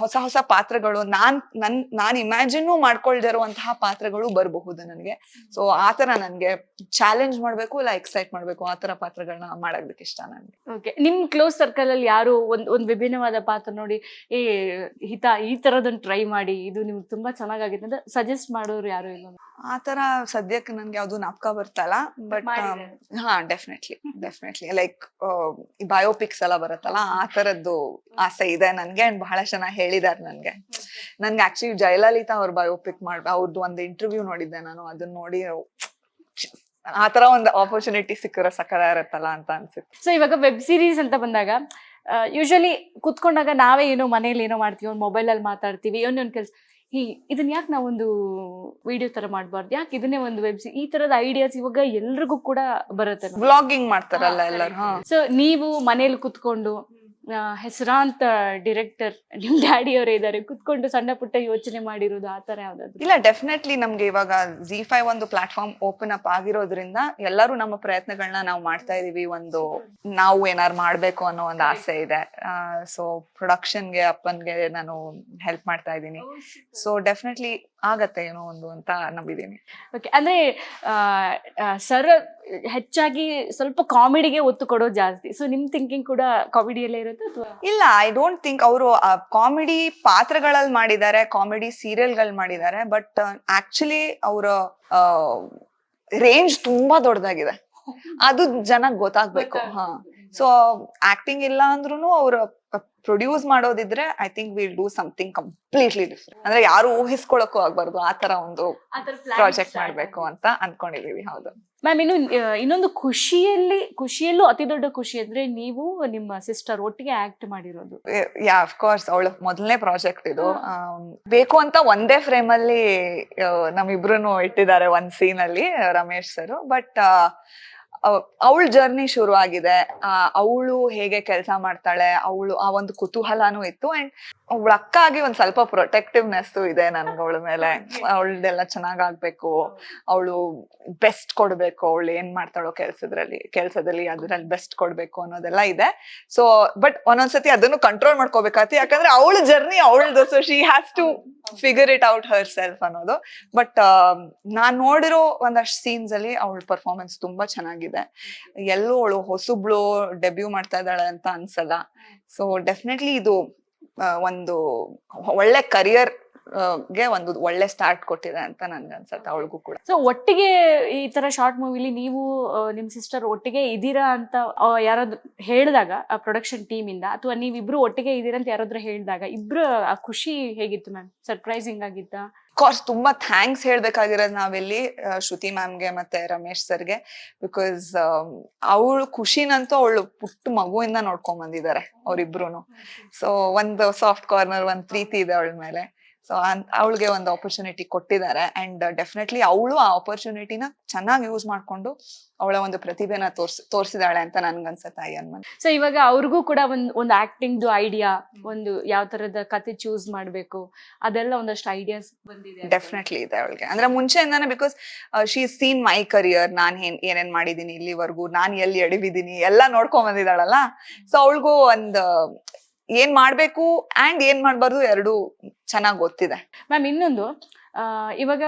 ಹೊಸ ಹೊಸ ಪಾತ್ರಗಳು ನಾನ್ ನನ್ ನಾನ್ ಇಮ್ಯಾಜಿನ್ನು ಮಾಡ್ಕೊಳ್ದೇ ಇರುವಂತಹ ಪಾತ್ರಗಳು ಬರಬಹುದು ನನಗೆ. ಸೊ ಆತರ ನನ್ಗೆ ಚಾಲೆಂಜ್ ಮಾಡ್ಬೇಕು ಇಲ್ಲ ಎಕ್ಸೈಟ್ ಮಾಡ್ಬೇಕು ಆತರ ಪಾತ್ರಗಳನ್ನ ಮಾಡಾಗ್ಬೇಕು ಇಷ್ಟ ನನ್ಗೆ. ಓಕೆ ನಿಮ್ ಕ್ಲೋಸ್ ಸರ್ಕಲ್ ಅಲ್ಲಿ ಯಾರು ಒಂದ್ ಒಂದ್ ವಿಭಿನ್ನವಾದ ಪಾತ್ರ ನೋಡಿ ಏ ಹಿತ ಈ ತರದನ್ ಟ್ರೈ ಮಾಡಿ ಇದು ನಿಮ್ಗೆ ತುಂಬಾ ಚೆನ್ನಾಗಾಗಿದೆ ಅಂತ ಸಜೆಸ್ಟ್ ಮಾಡೋರು ಯಾರು ಇಲ್ಲ ಆತರ ಸದ್ಯಕ್ಕೆ ನನ್ಗೆ ಯಾವ್ದು ನಾಪ್ಕ ಬರ್ತಲ್ಲ ಬಟ್ ಹಾ ಡೆಫಿನೆಟ್ಲಿ ಡೆಫಿನೆಟ್ಲಿ ಲೈಕ್ ಬಯೋಪಿಕ್ಸ್ ಎಲ್ಲ ಬರುತ್ತಲ್ಲ ಆ ತರದ್ದು ಆಸೆ ಇದೆ ನನ್ಗೆ ಅಂಡ್ ಬಹಳ ಚೆನ್ನಾಗಿ ಹೇಳಿದಾರೆ ನನ್ಗೆ. ನನ್ಗೆ ಆಕ್ಚುಲಿ ಜಯಲಲಿತಾ ಅವ್ರ ಬಯೋಪಿಕ್ ಮಾಡ್ ಅವ್ರದ್ದು ಒಂದು ಇಂಟರ್ವ್ಯೂ ನೋಡಿದ್ದೆ ನಾನು ಅದನ್ನ ನೋಡಿ ಆತರ ಒಂದು ಆಪರ್ಚುನಿಟಿ ಸಿಕ್ಕಿರೋ ಸಕಲ ಇರತ್ತಲ್ಲ ಅಂತ ಅನ್ಸುತ್ತೆ. ಸೊ ಇವಾಗ ವೆಬ್ ಸೀರೀಸ್ ಅಂತ ಬಂದಾಗ ಯೂಶಲಿ ಕುತ್ಕೊಂಡಾಗ ನಾವೇ ಏನೋ ಮನೇಲಿ ಏನೋ ಮಾಡ್ತೀವಿ ಒಂದು ಮೊಬೈಲಲ್ಲಿ ಮಾತಾಡ್ತೀವಿ ಒಂದೊಂದು ಕೆಲಸ ಈ ಇದನ್ನ ಯಾಕೆ ನಾವೊಂದು ವಿಡಿಯೋ ತರ ಮಾಡಬಾರ್ದು? ಯಾಕೆ ಇದನ್ನೇ ಒಂದು ವೆಬ್ ಈ ತರದ ಐಡಿಯಾಸ್ ಇವಾಗ ಎಲ್ರಿಗೂ ಕೂಡ ಬರುತ್ತೆ. ಬ್ಲಾಗಿಂಗ್ ಮಾಡ್ತಾರಲ್ಲ ಎಲ್ಲರೂ ಹಾ. ಸೊ ನೀವು ಮನೇಲಿ ಕುತ್ಕೊಂಡು ಹೆಸರಾಂತ ಡಿರೆಕ್ಟರ್ ನಿಮ್ ಡ್ಯಾಡಿ ಅವರೇ ಇದ್ದಾರೆ ಕುತ್ಕೊಂಡು ಸಣ್ಣ ಪುಟ್ಟ ಯೋಚನೆ ಮಾಡಿರೋದು ಆ ತರ ಯಾವ್ದಾದ್ರು? ಇಲ್ಲ ಡೆಫಿನೆಟ್ಲಿ ನಮ್ಗೆ ಇವಾಗ ಜಿ ಫೈವ್ ಒಂದು ಪ್ಲಾಟ್ಫಾರ್ಮ್ ಓಪನ್ ಅಪ್ ಆಗಿರೋದ್ರಿಂದ ಎಲ್ಲರೂ ನಮ್ಮ ಪ್ರಯತ್ನಗಳನ್ನ ನಾವು ಮಾಡ್ತಾ ಇದೀವಿ. ಒಂದು ನಾವು ಏನಾರು ಮಾಡ್ಬೇಕು ಅನ್ನೋ ಒಂದು ಆಸೆ ಇದೆ. ಸೊ ಪ್ರೊಡಕ್ಷನ್ಗೆ ಅಪ್ಪನ್ಗೆ ನಾನು ಹೆಲ್ಪ್ ಮಾಡ್ತಾ ಇದ್ದೀನಿ ಸೊ ಡೆಫಿನೆಟ್ಲಿ ಆಗತ್ತೆ ಏನೋ ಒಂದು ಅಂತ ನಂಬಿದೀನಿ ಓಕೆ ಅಂದ್ರೆ ಸರ್ ಹೆಚ್ಚಾಗಿ ಸ್ವಲ್ಪ ಕಾಮಿಡಿಗೆ ಒತ್ತು ಕೊಡೋದು ಜಾಸ್ತಿ. ಸೊ ನಿಮ್ ಥಿಂಕಿಂಗ್ ಕೂಡ ಕಾಮಿಡಿಯಲ್ಲೇ ಇರುತ್ತೆ ಅಥವಾ? ಇಲ್ಲ ಐ ಡೋಂಟ್ ಥಿಂಕ್ ಅವರು ಕಾಮಿಡಿ ಪಾತ್ರಗಳಲ್ಲಿ ಮಾಡಿದ್ದಾರೆ ಕಾಮಿಡಿ ಸೀರಿಯಲ್ಗಳು ಮಾಡಿದ್ದಾರೆ ಬಟ್ ಆಕ್ಚುಲಿ ಅವರ ರೇಂಜ್ ತುಂಬಾ ದೊಡ್ಡದಾಗಿದೆ ಅದು ಜನ ಗೊತ್ತಾಗ್ಬೇಕು. ಹಾ. ಸೊ ಆಕ್ಟಿಂಗ್ ಇಲ್ಲ ಅಂದ್ರೂ ಅವ್ರ produce ಮಾಡೋದಿದ್ರೆ I think will do something completely different ಅಂದ್ರೆ ಯಾರು ಊಹಿಸ್ಕೊಳಕ್ಕೂ ಆಗ್ಬಾರ್ದು ಆ ತರ ಒಂದು ಪ್ರಾಜೆಕ್ಟ್ ಮಾಡ್ಬೇಕು ಅಂತ ಅನ್ಕೊಂಡಿದೀವಿ ಹೌದು. ಮ್ಯಾಮ್ ಇನ್ನು ಇನ್ನೊಂದು ಖುಷಿಯಲ್ಲಿ ಖುಷಿಯಲ್ಲೂ ಅತಿ ದೊಡ್ಡ ಖುಷಿ ಅಂದ್ರೆ ನೀವು ನಿಮ್ಮ ಸಿಸ್ಟರ್ ಒಟ್ಟಿಗೆ ಆಕ್ಟ್ ಮಾಡಿರೋದು. ಯಾ ಅಫ್ ಕೋರ್ಸ್ ಅವಳು ಮೊದಲನೇ ಪ್ರಾಜೆಕ್ಟ್ ಇದು. ಬೇಕು ಅಂತ ಒಂದೇ ಫ್ರೇಮ್ ಅಲ್ಲಿ ನಮ್ಮಿಬ್ರು ಇಟ್ಟಿದ್ದಾರೆ ಒಂದ್ ಸೀನ್ ಅಲ್ಲಿ ರಮೇಶ್ ಸರ್ ಬಟ್ ಅವಳ ಜರ್ನಿ ಶುರು ಆಗಿದೆ ಅವಳು ಹೇಗೆ ಕೆಲಸ ಮಾಡ್ತಾಳೆ, ಅವಳು ಆ ಒಂದು ಕುತೂಹಲನೂ ಇತ್ತು ಅಂಡ್ ಅವಳ ಅಕ್ಕ ಆಗಿ ಒಂದ್ ಸ್ವಲ್ಪ ಪ್ರೊಟೆಕ್ಟಿವ್ನೆಸ್ ಇದೆ ನನ್ಗೆ ಅವಳ ಮೇಲೆ. ಅವಳದೆಲ್ಲ ಚೆನ್ನಾಗ್ ಆಗ್ಬೇಕು ಅವಳು ಬೆಸ್ಟ್ ಕೊಡ್ಬೇಕು, ಅವಳು ಏನ್ ಮಾಡ್ತಾಳೋ ಕೆಲ್ಸದ್ರಲ್ಲಿ, ಕೆಲ್ಸದಲ್ಲಿ ಅದ್ರಲ್ಲಿ ಬೆಸ್ಟ್ ಕೊಡ್ಬೇಕು ಅನ್ನೋದೆಲ್ಲ ಇದೆ. ಸೊ ಬಟ್ ಒಂದೊಂದ್ಸತಿ ಅದನ್ನು ಕಂಟ್ರೋಲ್ ಮಾಡ್ಕೋಬೇಕಾತಿ ಯಾಕಂದ್ರೆ ಅವಳ ಜರ್ನಿ ಅವಳದು so she has to figure it out herself ಅನ್ನೋದು ಬಟ್ ನಾನ್ ನೋಡಿರೋ ಒಂದಷ್ಟು ಸೀನ್ಸ್ ಅಲ್ಲಿ ಅವಳ ಪರ್ಫಾರ್ಮೆನ್ಸ್ ತುಂಬಾ ಚೆನ್ನಾಗಿದೆ. ಎಲ್ಲೂ ಅವಳು ಹೊಸಬ್ಳು ಡೆಬ್ಯೂ ಮಾಡ್ತಾ ಇದ್ದಾಳೆ ಅಂತ ಅನ್ಸಲ್ಲ. ಸೊ ಡೆಫಿನೆಟ್ಲಿ ಇದು ಒಂದು ಒಳ್ಳೆ ಕರಿಯರ್ಗೆ ಒಂದು ಒಳ್ಳೆ ಸ್ಟಾರ್ಟ್ ಕೊಟ್ಟಿದೆ ಅಂತ ನನ್ಗೆ ಅನ್ಸತ್ತೆ ಅವಳಿಗೂ ಕೂಡ. ಸೊ ಒಟ್ಟಿಗೆ ಈ ತರ ಶಾರ್ಟ್ ಮೂವಿಲಿ ನೀವು ನಿಮ್ ಸಿಸ್ಟರ್ ಒಟ್ಟಿಗೆ ಇದೀರಾ ಅಂತ ಯಾರಾದ್ರು ಯಾರಾದ್ರೂ ಹೇಳಿದಾಗ ಪ್ರೊಡಕ್ಷನ್ ಟೀಮ್ ಇಂದ ಅಥವಾ ನೀವಿಬ್ರು ಒಟ್ಟಿಗೆ ಇದೀರಾ ಅಂತ ಯಾರಾದ್ರೂ ಹೇಳಿದಾಗ ಇಬ್ರು ಆ ಖುಷಿ ಹೇಗಿತ್ತು ಮ್ಯಾಮ್? ಸರ್ಪ್ರೈಸಿಂಗ್ ಆಗಿತ್ತಾ? ಕೋರ್ಸ್ ತುಂಬಾ ಥ್ಯಾಂಕ್ಸ್ ಹೇಳ್ಬೇಕಾಗಿರೋದು ನಾವಿಲ್ಲಿ ಶ್ರುತಿ ಮ್ಯಾಮ್ಗೆ ಮತ್ತೆ ರಮೇಶ್ ಸರ್ಗೆ. ಬಿಕಾಸ್ ಅವಳು ಖುಷಿನಂತೂ ಅವಳು ಪುಟ್ಟ ಮಗುವಿಂದ ನೋಡ್ಕೊಂಡ್ ಬಂದಿದ್ದಾರೆ ಅವ್ರಿಬ್ರು ಸೊ ಒಂದು ಸಾಫ್ಟ್ ಕಾರ್ನರ್ ಒಂದ್ ಪ್ರೀತಿ ಇದೆ ಅವಳ ಮೇಲೆ. ಸೊ ಅವಳಿಗೆ ಒಂದು ಆಪರ್ಚುನಿಟಿ ಕೊಟ್ಟಿದ್ದಾರೆ. ಅಂಡ್ ಡೆಫಿನೆಟ್ಲಿ ಅವಳು ಆ ಆಪರ್ಚುನಿಟಿನ ಚೆನ್ನಾಗಿ ಯೂಸ್ ಮಾಡ್ಕೊಂಡು ಅವಳ ಒಂದು ಪ್ರತಿಭೆನ ತೋರ್ಸ್ ತೋರಿಸಿದಾಳೆ ಅಂತ ನನ್ಗನ್ಸತ್ತೆ ಅಯ್ಯನ್ ಮನೆ ಸೊ ಇವಾಗ ಅವ್ರಿಗೂ ಕೂಡ ಒಂದು ಒಂದು ಆಕ್ಟಿಂಗ್ದು ಐಡಿಯಾ ಒಂದು ಯಾವ ತರದ ಕತೆ ಚೂಸ್ ಮಾಡಬೇಕು ಅದೆಲ್ಲ ಒಂದಷ್ಟು ಐಡಿಯಾಸ್ ಬಂದಿದೆ ಡೆಫಿನೆಟ್ಲಿ ಇದೆ ಅವಳಿಗೆ. ಅಂದ್ರೆ ಮುಂಚೆಯಿಂದಾನೆ because she seen my career ನಾನು ಏನ್ ಏನೇನ್ ಮಾಡಿದೀನಿ ಇಲ್ಲಿವರೆಗೂ ನಾನು ಎಲ್ಲಿ ಎಡವಿದೀನಿ ಎಲ್ಲ ನೋಡ್ಕೊಂಡ್ ಬಂದಿದ್ದಾಳಲ್ಲ? ಸೊ ಅವಳಿಗೂ ಒಂದ್ ಏನ್ ಮಾಡ್ಬೇಕು ಅಂಡ್ ಏನ್ ಮಾಡ್ಬಾರ್ದು ಎರಡು ಚೆನ್ನಾಗಿ ಗೊತ್ತಿದೆ. ಮ್ಯಾಮ್ ಇನ್ನೊಂದು ಇವಾಗ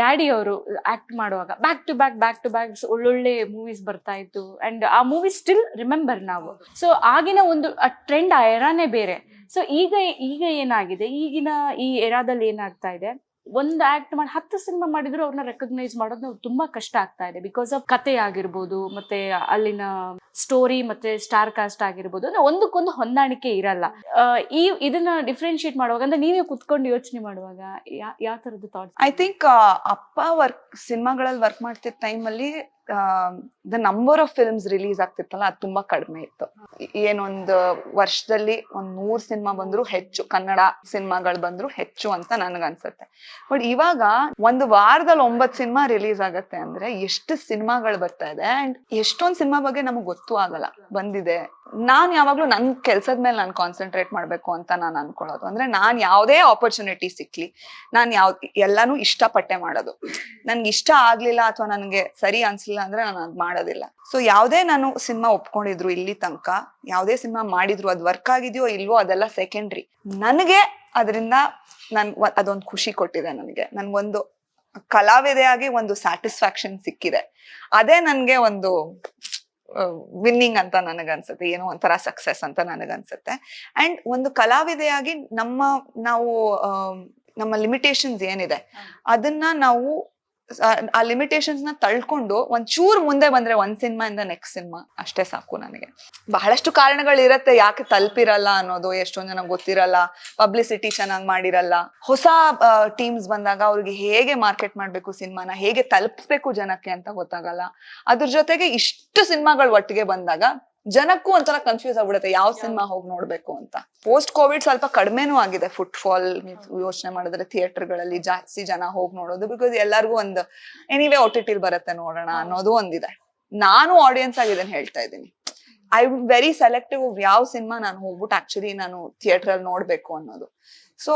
ಡ್ಯಾಡಿ ಅವರು ಆಕ್ಟ್ ಮಾಡುವಾಗ back to back back to back ಒಳ್ಳೊಳ್ಳೆ ಮೂವೀಸ್ ಬರ್ತಾ ಇತ್ತು ಅಂಡ್ ಆ ಮೂವಿ ಸ್ಟಿಲ್ ರಿಮೆಂಬರ್ ನಾವು. ಸೊ ಆಗಿನ ಒಂದು ಟ್ರೆಂಡ್ ಆ ಎರಾನೇ ಬೇರೆ. ಸೊ ಈಗ ಈಗ ಏನಾಗಿದೆ? ಈಗಿನ ಈ ಎರಾದಲ್ಲಿ ಏನಾಗ್ತಾ ಇದೆ? ಒಂದು ಆಕ್ಟ್ ಮಾಡಿ, ಹತ್ತು ಸಿನಿಮಾ ಮಾಡಿದ್ರು ಅವ್ರನ್ನ ರೆಕಗ್ನೈಸ್ ಮಾಡೋದು ತುಂಬಾ ಕಷ್ಟ ಆಗ್ತಾ ಇದೆ. ಬಿಕಾಸ್ ಆಫ್ ಕತೆ ಆಗಿರ್ಬೋದು, ಮತ್ತೆ ಅಲ್ಲಿನ ಸ್ಟೋರಿ ಮತ್ತೆ ಸ್ಟಾರ್ ಕಾಸ್ಟ್ ಆಗಿರ್ಬೋದು, ಅಂದ್ರೆ ಒಂದಕ್ಕೊಂದು ಹೊಂದಾಣಿಕೆ ಇರಲ್ಲ. ಈ ಇದನ್ನ ಡಿಫ್ರೆನ್ಶಿಯೇಟ್ ಮಾಡುವಾಗ, ಅಂದ್ರೆ ನೀವೇ ಕುತ್ಕೊಂಡು ಯೋಚನೆ ಮಾಡುವಾಗ ಯಾವ ತರದ ಥಾಟ್ಸ್ ಐ ಥಿಂಕ್ ಅಪ್ಪ ವರ್ಕ್ ಸಿನಿಮಾಗಳಲ್ಲಿ ವರ್ಕ್ ಮಾಡ್ತಿದ್ದ ಟೈಮಲ್ಲಿ the number of films release ಆಗ್ತಿತ್ತಲ್ಲ, ಅದು ತುಂಬಾ ಕಡಿಮೆ ಇತ್ತು. ಏನೊಂದು ವರ್ಷದಲ್ಲಿ ಒಂದ್ ನೂರ್ ಸಿನಿಮಾ ಬಂದ್ರು ಹೆಚ್ಚು, ಕನ್ನಡ ಸಿನಿಮಾಗಳು ಬಂದ್ರು ಹೆಚ್ಚು ಅಂತ ನನಗನ್ಸುತ್ತೆ. ಬಟ್ ಇವಾಗ ಒಂದು ವಾರದಲ್ಲಿ ಒಂಬತ್ ಸಿನಿಮಾ ರಿಲೀಸ್ ಆಗತ್ತೆ ಅಂದ್ರೆ ಎಷ್ಟು ಸಿನಿಮಾಗಳು ಬರ್ತಾ ಇದೆ ಅಂಡ್ ಎಷ್ಟೊಂದ್ ಸಿನಿಮಾ ಬಗ್ಗೆ ನಮಗ್ ಗೊತ್ತೂ ಆಗಲ್ಲ, ಬಂದಿದೆ. ನಾನ್ ಯಾವಾಗ್ಲೂ ನನ್ ಕೆಲ್ಸದ ಮೇಲೆ ನಾನು ಕಾನ್ಸಂಟ್ರೇಟ್ ಮಾಡ್ಬೇಕು ಅಂತ ನಾನು ಅನ್ಕೊಳ್ಳೋದು. ಅಂದ್ರೆ ನಾನ್ ಯಾವ್ದೇ ಆಪರ್ಚುನಿಟಿ ಸಿಕ್ಲಿ, ನಾನ್ ಯಾವ್, ಎಲ್ಲಾನು ಇಷ್ಟಪಟ್ಟೆ ಮಾಡೋದು. ನನ್ಗೆ ಇಷ್ಟ ಆಗ್ಲಿಲ್ಲ ಅಥವಾ ನನಗೆ ಸರಿ ಅನ್ಸ್ಲಿಲ್ಲ ಅಂದ್ರೆ ನಾನು ಅದ್ ಮಾಡೋದಿಲ್ಲ. ಸೊ ಯಾವ್ದೇ ನಾನು ಸಿನಿಮಾ ಒಪ್ಕೊಂಡಿದ್ರು ಇಲ್ಲಿ ತನಕ ಯಾವ್ದೇ ಸಿನಿಮಾ ಮಾಡಿದ್ರು ಅದ್ ವರ್ಕ್ ಆಗಿದೆಯೋ ಇಲ್ವೋ ಅದೆಲ್ಲ ಸೆಕೆಂಡ್ರಿ ನನಗೆ ಅದರಿಂದ ನನ್ ಅದೊಂದು ಖುಷಿ ಕೊಟ್ಟಿದೆ ನನಗೆ. ನನ್ಗೊಂದು ಕಲಾವಿದೆಯಾಗಿ ಒಂದು ಸ್ಯಾಟಿಸ್ಫ್ಯಾಕ್ಷನ್ ಸಿಕ್ಕಿದೆ. ಅದೇ ನನ್ಗೆ ಒಂದು ವಿನ್ನಿಂಗ್ ಅಂತ ನನಗನ್ಸುತ್ತೆ ಏನೋ ಒಂಥರ ಸಕ್ಸಸ್ ಅಂತ ನನಗನ್ಸುತ್ತೆ. ಅಂಡ್ ಒಂದು ಕಲಾವಿದೆಯಾಗಿ ನಮ್ಮ ನಾವು ನಮ್ಮ ಲಿಮಿಟೇಷನ್ಸ್ ಏನಿದೆ ಅದನ್ನ ನಾವು ಆ- ಲಿಮಿಟೇಷನ್ಸ್ನ ತಳ್ಕೊಂಡು ಒಂದ್ ಚೂರ್ ಮುಂದೆ ಬಂದ್ರೆ ಒಂದ್ ಸಿನಿಮಾ ಇಂದ ನೆಕ್ಸ್ಟ್ ಸಿನಿಮಾ ಅಷ್ಟೇ ಸಾಕು ನನಗೆ. ಬಹಳಷ್ಟು ಕಾರಣಗಳಿರತ್ತೆ ಯಾಕೆ ತಲುಪಿರಲ್ಲ ಅನ್ನೋದು, ಎಷ್ಟೊಂದ್ ಜನ ಗೊತ್ತಿರಲ್ಲ ಪಬ್ಲಿಸಿಟಿ ಚೆನ್ನಾಗಿ ಮಾಡಿರಲ್ಲ. ಹೊಸ ಟೀಮ್ಸ್ ಬಂದಾಗ ಅವ್ರಿಗೆ ಹೇಗೆ ಮಾರ್ಕೆಟ್ ಮಾಡ್ಬೇಕು ಸಿನಿಮಾನ ಹೇಗೆ ತಲುಪಿಸ್ಬೇಕು ಜನಕ್ಕೆ ಅಂತ ಗೊತ್ತಾಗಲ್ಲ. ಅದ್ರ ಜೊತೆಗೆ ಇಷ್ಟು ಸಿನಿಮಾಗಳು ಒಟ್ಟಿಗೆ ಬಂದಾಗ ಜನಕ್ಕೂ ಒಂಥರ ಕನ್ಫ್ಯೂಸ್ ಆಗ್ಬಿಡುತ್ತೆ ಯಾವ ಸಿನಿಮಾ ಹೋಗಿ ನೋಡ್ಬೇಕು ಅಂತ. ಪೋಸ್ಟ್ ಕೋವಿಡ್ ಸ್ವಲ್ಪ ಕಡಿಮೆನೂ ಆಗಿದೆ ಫುಟ್ಫಾಲ್ ಯೋಚನೆ ಮಾಡಿದ್ರೆ ಥಿಯೇಟರ್ಗಳಲ್ಲಿ ಜಾಸ್ತಿ ಜನ ಹೋಗಿ ನೋಡೋದು ಬಿಕಾಸ್ ಎಲ್ಲರಿಗೂ ಒಂದು ಎನಿವೇ ಒ ಟಿ ಬರುತ್ತೆ ನೋಡೋಣ ಅನ್ನೋದು ಒಂದಿದೆ. ನಾನು ಆಡಿಯನ್ಸ್ ಆಗಿದ್ದೇನೆ ಹೇಳ್ತಾ ಇದ್ದೀನಿ. ಐ ವೆರಿ ಸೆಲೆಕ್ಟಿವ್ ಯಾವ ಸಿನಿಮಾ ನಾನು ಹೋಗ್ಬಿಟ್ಟು ಆಕ್ಚುಲಿ ನಾನು ಥಿಯೇಟರ್ ಅಲ್ಲಿ ನೋಡ್ಬೇಕು ಅನ್ನೋದು. ಸೊ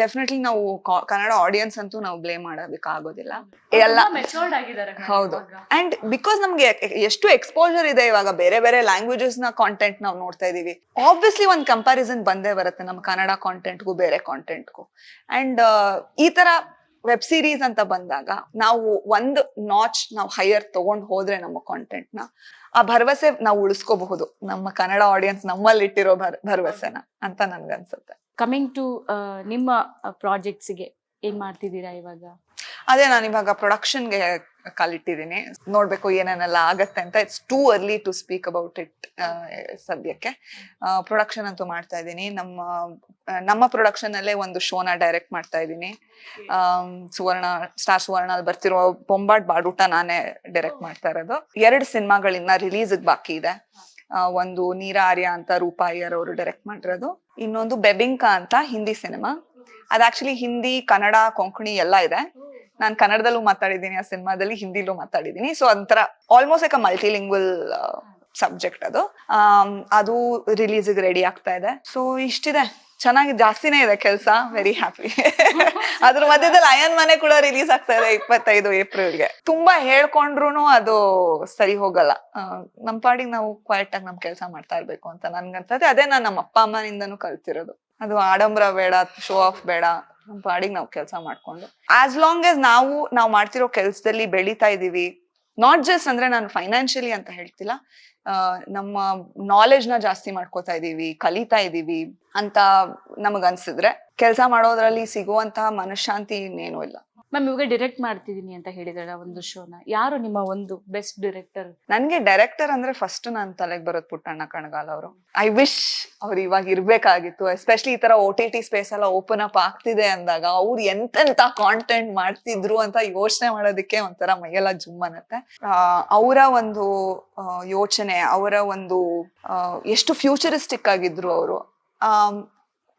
ಡೆಫಿನೆಟ್ಲಿ ನಾವು ಕನ್ನಡ ಆಡಿಯನ್ಸ್ ಅಂತೂ ನಾವು ಬ್ಲೇಮ್ ಮಾಡೋದಕ್ಕಾಗೋದಿಲ್ಲ. ಎಲ್ಲ ಮೆಚೋರ್ಡ್ ಆಗಿದ್ದಾರೆ ಹೌದು. ಅಂಡ್ ಬಿಕಾಸ್ ನಮ್ಗೆ ಎಷ್ಟು ಎಕ್ಸ್ಪೋಜರ್ ಇದೆ ಇವಾಗ ಬೇರೆ ಬೇರೆ ಲ್ಯಾಂಗ್ವೇಜಸ್ನ ಕಾಂಟೆಂಟ್ ನಾವು ನೋಡ್ತಾ ಇದೀವಿ. ಆಬ್ವಿಯಸ್ಲಿ ಒಂದ್ ಕಂಪ್ಯಾರಿಸನ್ ಬಂದೇ ಬರುತ್ತೆ ನಮ್ಮ ಕನ್ನಡ ಕಾಂಟೆಂಟ್ಗೂ ಬೇರೆ ಕಾಂಟೆಂಟ್ಗೂ ಅಂಡ್ ಈ ತರ ವೆಬ್ ಸೀರೀಸ್ ಅಂತ ಬಂದಾಗ ನಾವು ಒಂದು ನಾಚ್ ನಾವು ಹೈಯರ್ ತಗೊಂಡ್ ಹೋದ್ರೆ ನಮ್ಮ ಕಾಂಟೆಂಟ್ನ ಆ ಭರವಸೆ ನಾವು ಉಳಿಸ್ಕೋಬಹುದು. ನಮ್ಮ ಕನ್ನಡ ಆಡಿಯನ್ಸ್ ನಮ್ಮಲ್ಲಿ ಇಟ್ಟಿರೋ ಭರ್ ಭರವಸೆನ ಅಂತ ನನ್ಗನ್ಸುತ್ತೆ. ಕಮಿಂಗ್ ಟು ನಿಮ್ಮ ಪ್ರಾಜೆಕ್ಟ್ಸ್ಗೆ ಏನ್ ಮಾಡ್ತಿದ್ದೀರಾ ಇವಾಗ? ಅದೇ ನಾನು ಇವಾಗ ಪ್ರೊಡಕ್ಷನ್ಗೆ ಕಾಲಿಟ್ಟಿದ್ದೀನಿ. ನೋಡ್ಬೇಕು ಏನೇನೆಲ್ಲ ಆಗತ್ತೆ ಅಂತ. It's too early to speak about it ಸದ್ಯಕ್ಕೆ. ಪ್ರೊಡಕ್ಷನ್ ಅಂತೂ ಮಾಡ್ತಾ ಇದ್ದೀನಿ. ನಮ್ಮ ನಮ್ಮ ಪ್ರೊಡಕ್ಷನ್ ಅಲ್ಲೇ ಒಂದು ಶೋನ ಡೈರೆಕ್ಟ್ ಮಾಡ್ತಾ ಇದ್ದೀನಿ. ಸುವರ್ಣ ಸ್ಟಾರ್ ಸುವರ್ಣ ಅಲ್ಲಿ ಬರ್ತಿರೋ ಬೊಂಬಾಟ್ ಬಾಡೂಟ ನಾನೇ ಡೈರೆಕ್ಟ್ ಮಾಡ್ತಾ ಇರೋದು. ಎರಡು ಸಿನಿಮಾಗಳಿಂದ ರಿಲೀಸ್ ಬಾಕಿ ಇದೆ. ಒಂದು ನೀರಾರ್ಯ ಅಂತ ರೂಪಾಯಿಯರ್ ಅವರು ಡೈರೆಕ್ಟ್ ಮಾಡಿರೋದು. ಇನ್ನೊಂದು ಬೆಬಿಂಕಾ ಅಂತ ಹಿಂದಿ ಸಿನಿಮಾ. ಅದ್ ಆಕ್ಚುಲಿ ಹಿಂದಿ, ಕನ್ನಡ, ಕೊಂಕಣಿ ಎಲ್ಲ ಇದೆ. ನಾನು ಕನ್ನಡದಲ್ಲೂ ಮಾತಾಡಿದ್ದೀನಿ, ಆ ಸಿನಿಮಾದಲ್ಲಿ ಹಿಂದಿಲೂ ಮಾತಾಡಿದ್ದೀನಿ. ಸೊ ಒಂಥರ almost like a multilingual subject ಅದು. ಅದು ರಿಲೀಸ್ಗೆ ರೆಡಿ ಆಗ್ತಾ ಇದೆ. ಸೊ ಇಷ್ಟಿದೆ. ಚೆನ್ನಾಗಿ ಜಾಸ್ತಿನೇ ಇದೆ ಕೆಲಸ. ವೆರಿ ಹ್ಯಾಪಿ ಅದ್ರ ಮಧ್ಯದಲ್ಲಿ ಅಯನ್ ಮನೆ ಕೂಡ ರಿಲೀಸ್ ಆಗ್ತಾ ಇದೆ ಇಪ್ಪತ್ತೈದು ಏಪ್ರಿಲ್ಗೆ ತುಂಬಾ ಹೇಳ್ಕೊಂಡ್ರು ಅದು ಸರಿ ಹೋಗಲ್ಲ. ನಮ್ ಪಾಡಿಗೆ ನಾವು ಕ್ವೈಟ್ ಆಗಿ ನಮ್ ಕೆಲಸ ಮಾಡ್ತಾ ಇರ್ಬೇಕು ಅಂತ ನನ್ಗನ್ಸತ್ತೆ ಅದೇ ನಾನು ನಮ್ಮ ಅಪ್ಪ ಅಮ್ಮನಿಂದನೂ ಕಲ್ತಿರೋದು. ಅದು ಆಡಂಬರ ಬೇಡ ಶೋ ಆಫ್ ಬೇಡ. ನಮ್ ಪಾಡಿಗೆ ನಾವು ಕೆಲಸ ಮಾಡ್ಕೊಂಡು. ಆಸ್ ಲಾಂಗ್ ಆಸ್ ನಾವು ನಾವು ಮಾಡ್ತಿರೋ ಕೆಲ್ಸದಲ್ಲಿ ಬೆಳೀತಾ ಇದೀವಿ. ನಾಟ್ ಜಸ್ಟ್ ಅಂದ್ರೆ ನಾನು ಫೈನಾನ್ಷಿಯಲಿ ಅಂತ ಹೇಳ್ತಿಲ್ಲ. ನಮ್ಮ ನಾಲೆಜ್ನ ಜಾಸ್ತಿ ಮಾಡ್ಕೋತಾ ಇದೀವಿ, ಕಲಿತಾ ಇದೀವಿ ಅಂತ ನಮಗನ್ಸಿದ್ರೆ ಕೆಲಸ ಮಾಡೋದ್ರಲ್ಲಿ ಸಿಗುವಂತಹ ಮನಃಶಾಂತಿ ಇನ್ನೇನು ಇಲ್ಲ. ಮ್ಯಾಮ್ ಇವಾಗ ಡೈರೆಕ್ಟ್ ಮಾಡ್ತಿದ್ದೀನಿ ಅಂತ ಹೇಳಿದಾರೆ ಒಂದು ಶೋನ ಯಾರು ನಿಮ್ಮ ಒಂದು ಬೆಸ್ಟ್ ಡೈರೆಕ್ಟರ್ ನನ್ಗೆ ಡೈರೆಕ್ಟರ್ ಅಂದ್ರೆ ಫಸ್ಟ್ ನಾನ್ ತಲೆಗೆ ಬರೋದು ಪುಟ್ಟಣ್ಣ ಕಣಗಾಲ್ ಅವರು. ಐ ವಿಶ್ ಅವ್ರು ಇವಾಗ ಇರ್ಬೇಕಾಗಿತ್ತು ಎಸ್ಪೆಷಲಿ ಈ ತರ ಓ ಟಿ ಟಿ ಸ್ಪೇಸ್ ಎಲ್ಲ ಓಪನ್ ಅಪ್ ಆಗ್ತಿದೆ ಅಂದಾಗ ಅವ್ರು ಎಂತೆಂತ ಕಾಂಟೆಂಟ್ ಮಾಡ್ತಿದ್ರು ಅಂತ ಯೋಚನೆ ಮಾಡೋದಕ್ಕೆ ಒಂಥರ ಮೈಯೆಲ್ಲ ಜುಮ್ ಅನ್ನತ್ತೆ. ಅವರ ಒಂದು ಯೋಚನೆ, ಅವರ ಒಂದು ಎಷ್ಟು ಫ್ಯೂಚರಿಸ್ಟಿಕ್ ಆಗಿದ್ರು ಅವರು.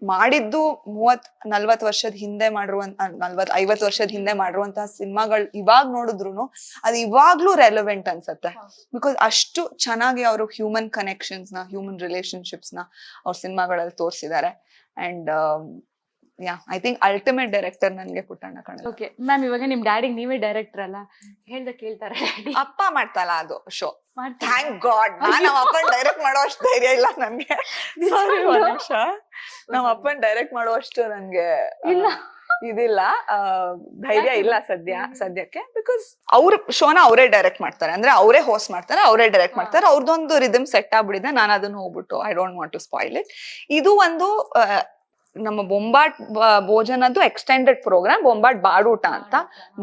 ಮಾಡಿದ್ದು ಮೂವತ್ ನಲ್ವತ್ ವರ್ಷದ ಹಿಂದೆ ಮಾಡಿರುವಂತ ನಲ್ವತ್ ಐವತ್ ವರ್ಷದ ಹಿಂದೆ ಮಾಡಿರುವಂತಹ ಸಿನಿಮಾಗಳು ಇವಾಗ ನೋಡಿದ್ರು ಅದು ಇವಾಗ್ಲೂ ರೆಲೆವೆಂಟ್ ಅನ್ಸತ್ತೆ. ಬಿಕಾಸ್ ಅಷ್ಟು ಚೆನ್ನಾಗಿ ಅವರು ಹ್ಯೂಮನ್ ಕನೆಕ್ಷನ್ಸ್ನ ಹ್ಯೂಮನ್ ರಿಲೇಶನ್ಶಿಪ್ಸ್ನ ಅವ್ರ ಸಿನಿಮಾಗಳಲ್ಲಿ ತೋರಿಸಿದ್ದಾರೆ and yeah I think ultimate director ನನ್ಗೆ ಪುಟ್ಟಣ್ಣ ಕಣ ಓಕೆ ಮ್ಯಾಮ್ ಇವಾಗ ನಿಮ್ ಡ್ಯಾಡಿ ನೀವೇ ಡೈರೆಕ್ಟರ್ ಅಲ್ಲ? ಹೇಳ್ದ ಕೇಳ್ತಾರೆ ಡ್ಯಾಡಿ ಅಪ್ಪ ಮಾಡ್ತಲ್ಲ ಅದು ಶೋ ಥ್ಯಾಂಕ್ ಗಾಡ್ ನಮ್ಮ ಅಪ್ಪನ್ ಡೈರೆಕ್ಟ್ ಮಾಡೋ ಅಷ್ಟು ಧೈರ್ಯ ಇಲ್ಲ ನನಗೆ. ಸಾರಿ ನಿಮಿಷ. ನಮ್ಮ ಅಪ್ಪನ್ ಡೈರೆಕ್ಟ್ ಮಾಡುವಷ್ಟು ಅಷ್ಟು ಆ, ಇಲ್ಲ. ಇದಿಲ್ಲ. ಧೈರ್ಯ ಇಲ್ಲ ಸದ್ಯ ಸದ್ಯಕ್ಕೆ. ಬಿಕಾಸ್ ಅವ್ರ ಶೋನ ಅವರೇ ಡೈರೆಕ್ಟ್ ಮಾಡ್ತಾರೆ. ಅಂದ್ರೆ ಅವರೇ ಹೋಸ್ಟ್ ಮಾಡ್ತಾರೆ ಅವರೇ ಡೈರೆಕ್ಟ್ ಮಾಡ್ತಾರೆ. ಅವ್ರದ್ದೊಂದು ರಿದಮ್ ಸೆಟ್ ಆಗ್ಬಿಡಿದೆ ನಾನು ಅದನ್ನ ಹೋಗ್ಬಿಟ್ಟು I don't want to spoil it ಇದು ಒಂದು ನಮ್ಮ ಬೊಂಬಾಟ್ ಭೋಜನದ್ದು ಎಕ್ಸ್ಟೆಂಡೆಡ್ ಪ್ರೋಗ್ರಾಮ್ ಬೊಂಬಾಟ್ ಬಾಡೂಟ ಅಂತ.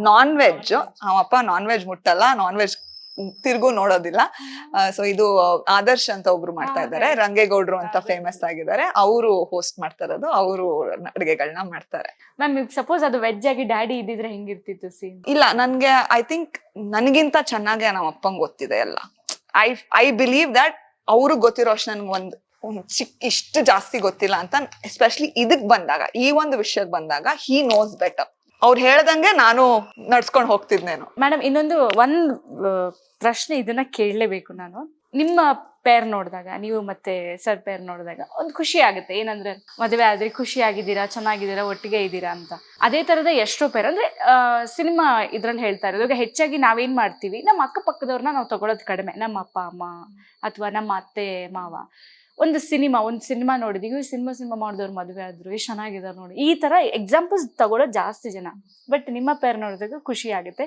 ನಾನ್ ವೆಜ್ ಅವಪ್ಪ ನಾನ್ ವೆಜ್ ಮುಟ್ಟಲ್ಲ ನಾನ್ ವೆಜ್ ತಿರ್ಗೂ ನೋಡೋದಿಲ್ಲ. ಸೊ ಇದು ಆದರ್ಶ್ ಅಂತ ಒಬ್ರು ಮಾಡ್ತಾ ಇದ್ದಾರೆ. ರಂಗೇಗೌಡ್ರು ಅಂತ ಫೇಮಸ್ ಆಗಿದ್ದಾರೆ. ಅವರು ಹೋಸ್ಟ್ ಮಾಡ್ತಾ ಇರೋದು. ಅವರು ಅಡುಗೆಗಳನ್ನ ಮಾಡ್ತಾರೆ. ಮ್ಯಾಮ್ ಸಪೋಸ್ ಅದು ವೆಜ್ ಆಗಿ ಡ್ಯಾಡಿ ಇದ್ದಿದ್ರೆ ಹೆಂಗಿರ್ತಿತ್ತು ಸೀನ್ ಇಲ್ಲ ನನ್ಗೆ ಐ ಥಿಂಕ್ ನನಗಿಂತ ಚೆನ್ನಾಗೆ ನಮ್ಮ ಅಪ್ಪಂಗೆ ಗೊತ್ತಿದೆ ಎಲ್ಲ. ಐ ಐ ಬಿಲೀವ್ ದಟ್ ಅವ್ರಿಗೆ ಗೊತ್ತಿರೋಷ್ಟು ನನ್ಗೆ ಒಂದು ಚಿಕ್ಕ ಇಷ್ಟು ಜಾಸ್ತಿ ಗೊತ್ತಿಲ್ಲ ಅಂತ ಎಸ್ಪೆಷಲಿ ಇದಕ್ ಬಂದಾಗ, ಈ ಒಂದು ವಿಷಯಕ್ಕೆ ಬಂದಾಗ ಹಿ ನೋಸ್ ಬೆಟರ್ ಅವ್ರು ಹೇಳ್ದಂಗೆ ನಾನು ನಡ್ಸ್ಕೊಂಡು ಹೋಗ್ತಿದ್ನೇನು ಮೇಡಮ್ ಇನ್ನೊಂದು ಒಂದ್ ಪ್ರಶ್ನೆ ಇದನ್ನ ಕೇಳಲೇಬೇಕು ನಾನು. ನಿಮ್ಮ ಪೇರ್ ನೋಡಿದಾಗ, ನೀವು ಮತ್ತೆ ಸರ್ ಪೇರ್ ನೋಡಿದಾಗ ಒಂದು ಖುಷಿ ಆಗುತ್ತೆ. ಏನಂದ್ರೆ, ಮದುವೆ ಆದ್ರೆ ಖುಷಿ ಆಗಿದ್ದೀರಾ, ಚೆನ್ನಾಗಿದ್ದೀರಾ, ಒಟ್ಟಿಗೆ ಇದ್ದೀರಾ ಅಂತ. ಅದೇ ತರದ ಎಷ್ಟೋ ಪೇರ್ ಅಂದ್ರೆ ಸಿನಿಮಾ ಇದ್ರಲ್ಲಿ ಹೇಳ್ತಾ ಇರೋದು, ಈಗ ಹೆಚ್ಚಾಗಿ ನಾವೇನ್ ಮಾಡ್ತೀವಿ, ನಮ್ಮ ಅಕ್ಕಪಕ್ಕದವ್ರನ್ನ ನಾವು ತಗೊಳೋದು ಕಡಿಮೆ. ನಮ್ಮ ಅಪ್ಪ, ಅಮ್ಮ, ಅಥವಾ ನಮ್ಮ ಅತ್ತೆ, ಮಾವ. ಒಂದು ಸಿನಿಮಾ ಒಂದು ಸಿನಿಮಾ ನೋಡಿದೀವಿ ಸಿನಿಮಾ ಸಿನಿಮಾ ಮಾಡಿದವ್ರು ಮದುವೆ ಆದ್ರು ಎಷ್ಟು ಚೆನ್ನಾಗಿದ್ದಾರೆ ನೋಡಿ. ಈ ತರ ಎಕ್ಸಾಂಪಲ್ಸ್ ತಗೊಳ್ಳೋ ಜಾಸ್ತಿ ಜನ. ಬಟ್ ನಿಮ್ಮ ಪೇರ್ ನೋಡಿದಾಗ ಖುಷಿ ಆಗುತ್ತೆ.